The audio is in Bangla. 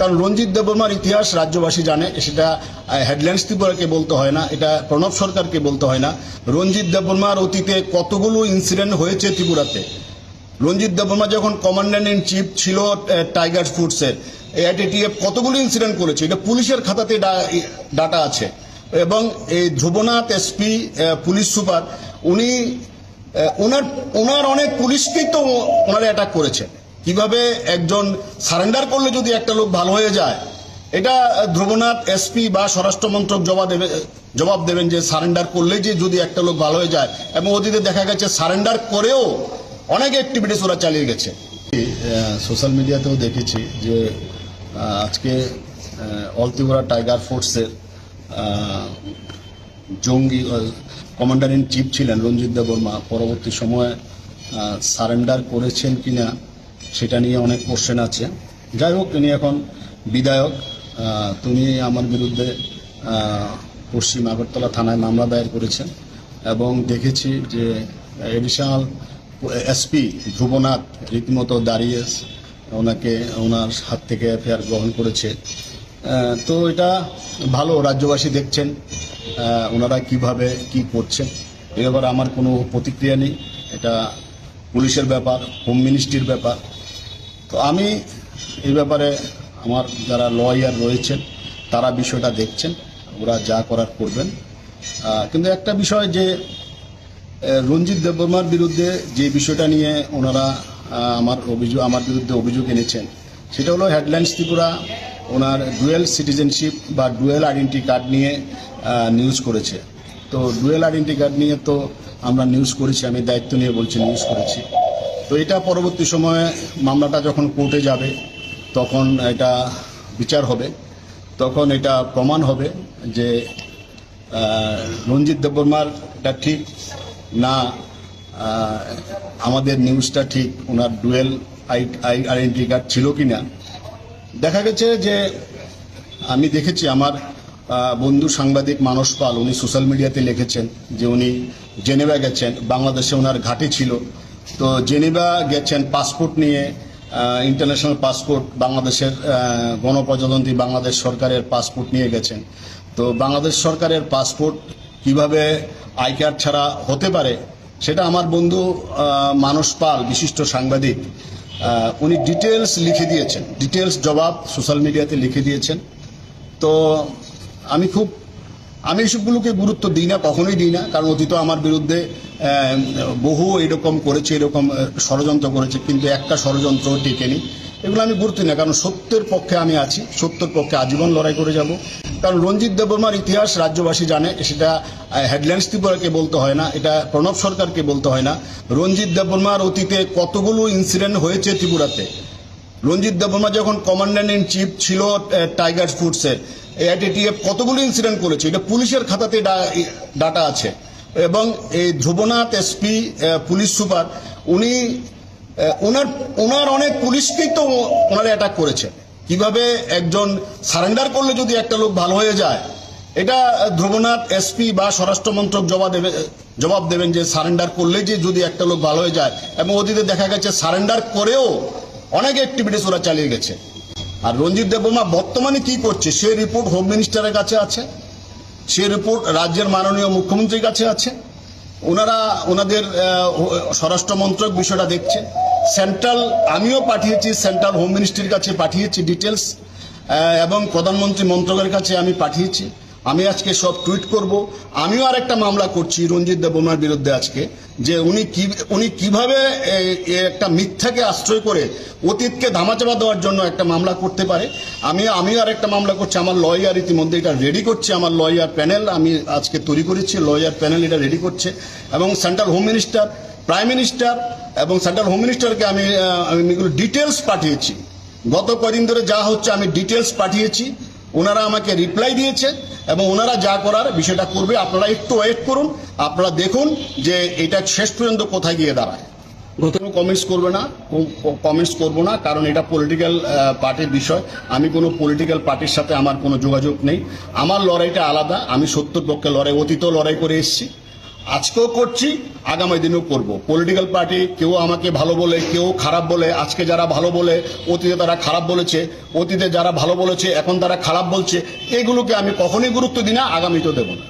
কারণ রঞ্জিত দেববর্মার ইতিহাস রাজ্যবাসী জানে সেটা হেডলাইন্স ত্রিপুরাকে বলতে হয় না, এটা প্রণব সরকারকে বলতে হয় না। রঞ্জিত দেববর্মার অতীতে কতগুলো ইনসিডেন্ট হয়েছে ত্রিপুরাতে? রঞ্জিত দেববর্মা যখন কমান্ড্যান্ট ইন চিফ ছিল টাইগার ফুডসের এআইটিটিএফ কতগুলো ইনসিডেন্ট করেছে? এটা পুলিশের খাতাতে ডাটা আছে। এবং এই ধ্রুবনাথ এসপি পুলিশ সুপার, উনি ওনার ওনার অনেক পুলিশকেই তো ওনারা অ্যাটাক করেছে। কীভাবে একজন সারেন্ডার করলে যদি একটা লোক ভালো হয়ে যায়, এটা ধ্রুবনাথ, এসপি বা স্বরাষ্ট্র মন্ত্রক জবাব দেবে, জবাব দেবেন যে সারেন্ডার করলে যে যদি একটা লোক ভালো হয়ে যায়। এবং অতীতে দেখা গেছে সারেন্ডার করেও অনেক অ্যাক্টিভিটিস ওরা চালিয়ে গেছে। সোশ্যাল মিডিয়াতেও দেখেছি যে আজকে অল ত্রিপুরা টাইগার ফোর্সের জঙ্গি কমান্ডার ইন চিফ ছিলেন রঞ্জিত দেববর্মা। পরবর্তী সময়ে সারেন্ডার করেছেন কিনা সেটা নিয়ে অনেক কোশ্চেন আছে। যাই হোক, তিনি এখন বিধায়ক। তিনি আমার বিরুদ্ধে পশ্চিম আগরতলা থানায় মামলা দায়ের করেছেন এবং দেখেছি যে এডিশনাল এসপি ধ্রুবনাথ রীতিমতো দাঁড়িয়ে ওনাকে, ওনার হাত থেকে এফআইআর গ্রহণ করেছে। তো এটা ভালো, রাজ্যবাসী দেখছেন ওনারা কীভাবে কি করছেন। এ আমার কোনো প্রতিক্রিয়া নেই। এটা পুলিশের ব্যাপার হোম মিনিস্ট্রির ব্যাপার। তো আমি এই ব্যাপারে আমার যারা লয়ার রয়েছেন, তারা বিষয়টা দেখছেন, ওরা যা করার করবেন। কিন্তু একটা বিষয় যে রঞ্জিত দেববর্মার বিরুদ্ধে যে বিষয়টা নিয়ে ওনারা আমার অভিযোগ, আমার বিরুদ্ধে অভিযোগ এনেছেন, সেটা হলো হেডলাইন্স ত্রিপুরা ওনার ডুয়েল সিটিজেনশিপ বা ডুয়েল আইডেন্টি কার্ড নিয়ে নিউজ করেছে। তো ডুয়েল আইডেন্টি কার্ড নিয়ে তো আমরা নিউজ করেছি, আমি দায়িত্ব নিয়ে বলছি নিউজ করেছি। তো এটা পরবর্তী সময়ে মামলাটা যখন কোর্টে যাবে, তখন এটা বিচার হবে। তখন এটা প্রমাণ হবে যে রঞ্জিত দেববর্মার এটা ঠিক না আমাদের নিউজটা ঠিক ওনার ডুয়েল আই আইডেন্টি কার্ড ছিল কি না দেখা গেছে যে, আমি দেখেছি আমার বন্ধু সাংবাদিক মানস পাল, উনি সোশ্যাল মিডিয়াতে লিখেছেন যে উনি জেনেভা গেছেন, বাংলাদেশে ওনার ঘাঁটি ছিল। তো জেনেভা গেছেন পাসপোর্ট নিয়ে ইন্টারন্যাশনাল পাসপোর্ট, বাংলাদেশের গণপ্রজাতন্ত্রী বাংলাদেশ সরকারের পাসপোর্ট নিয়ে গেছেন। তো বাংলাদেশ সরকারের পাসপোর্ট কীভাবে আই কার্ড ছাড়া হতে পারে, সেটা আমার বন্ধু মানস পাল, বিশিষ্ট সাংবাদিক উনি ডিটেলস লিখে দিয়েছেন। ডিটেলস জবাব সোশ্যাল মিডিয়াতে লিখে দিয়েছেন। তো আমি খুব, আমি এসবগুলোকে গুরুত্ব দিই না, কখনোই দিই না, কারণ অতীত আমার বিরুদ্ধে বহু এরকম করেছে, এরকম ষড়যন্ত্র করেছে, কিন্তু একটা ষড়যন্ত্র টেকেনি। এগুলো আমি গুরুত্ব না, কারণ সত্যের পক্ষে আমি আছি, সত্যের পক্ষে আজীবন লড়াই করে যাব। কারণ রঞ্জিত দেববর্মার ইতিহাস রাজ্যবাসী জানে, সেটা হেডলাইন্স ত্রিপুরাকে বলতে হয় না, এটা প্রণব সরকারকে বলতে হয় না। রঞ্জিত দেববর্মার অতীতে কতগুলো ইনসিডেন্ট হয়েছে ত্রিপুরাতে? রঞ্জিত দেববর্মা যখন কমান্ড্যান্ট ইন চিফ ছিল টাইগার ফুডসের এআইটিটিএফ কতগুলো ইনসিডেন্ট করেছে? এটা পুলিশের খাতাতে ডাটা আছে। এবং এই ধ্রুবনাথ এসপি পুলিশ সুপার, উনি ওনার ওনার অনেক পুলিশকেই তো ওনারা অ্যাটাক করেছে। কীভাবে একজন সারেন্ডার করলে যদি একটা লোক ভালো হয়ে যায়, এটা ধ্রুবনাথ এসপি বা স্বরাষ্ট্রমন্ত্রক জবাব দেবে, জবাব দেবেন যে সারেন্ডার করলে যে যদি একটা লোক ভালো হয়ে যায়। এবং অতীতে দেখা গেছে সারেন্ডার করেও অনেক অ্যাক্টিভিটিস ওরা চালিয়ে গেছে। আর রঞ্জিত দেববর্মা বর্তমানে কি করছে? সে রিপোর্ট হোম মিনিস্টারের কাছে আছে, সে রিপোর্ট রাজ্যের মাননীয় মুখ্যমন্ত্রীর কাছে আছে। ওনারা ওনাদের স্বরাষ্ট্র মন্ত্রক বিষয়টা দেখছে। সেন্ট্রাল আমিও পাঠিয়েছি সেন্ট্রাল হোম মিনিস্ট্রির কাছে পাঠিয়েছি ডিটেলস এবং প্রধানমন্ত্রী মন্ত্রকের কাছে আমি পাঠিয়েছি। আমি আজকে সব টুইট করব। আমিও আর একটা মামলা করছি রঞ্জিত দেববর্মার বিরুদ্ধে আজকে, যে উনি কি, উনি কীভাবে একটা মিথ্যাকে আশ্রয় করে অতীতকে ধামাচাপা দেওয়ার জন্য একটা মামলা করতে পারে। আমি, আমিও আর একটা মামলা করছি, আমার লয়ার ইতিমধ্যে এটা রেডি করছে, আমার লয়ার প্যানেল আমি আজকে তৈরি করেছি, লয়ার প্যানেল এটা রেডি করছে। এবং central home minister prime minister এবং সেন্ট্রাল হোম মিনিস্টারকে আমি আমি এগুলো ডিটেলস পাঠিয়েছি। গত কদিন ধরে যা হচ্ছে আমি ডিটেলস পাঠিয়েছি। ওনারা আমাকে রিপ্লাই দিয়েছে এবং ওনারা যা করার বিষয়টা করবে, আপনারা একটু ওয়েট করুন, আপনারা দেখুন যে এটা শেষ পর্যন্ত কোথায় গিয়ে দাঁড়ায়। কোনো কমেন্টস করবে না কমেন্টস করব না, কারণ এটা পলিটিক্যাল পার্টির বিষয়। আমি কোনো পলিটিক্যাল পার্টির সাথে আমার কোনো যোগাযোগ নেই। আমার লড়াইটা আলাদা, আমি সত্যর পক্ষে লড়াই অতীত লড়াই করে এসেছি। আজকেও করছি, আগামী দিনেও করব। পলিটিক্যাল পার্টি কেউ আমাকে ভালো বলে, কেউ খারাপ বলে, আজকে যারা ভালো বলে, অতীতে তারা খারাপ বলেছে, অতীতে যারা ভালো বলেছে, এখন তারা খারাপ বলছে, এগুলোকে আমি কখনোই গুরুত্ব দিই না, আগামীতেও দেব না।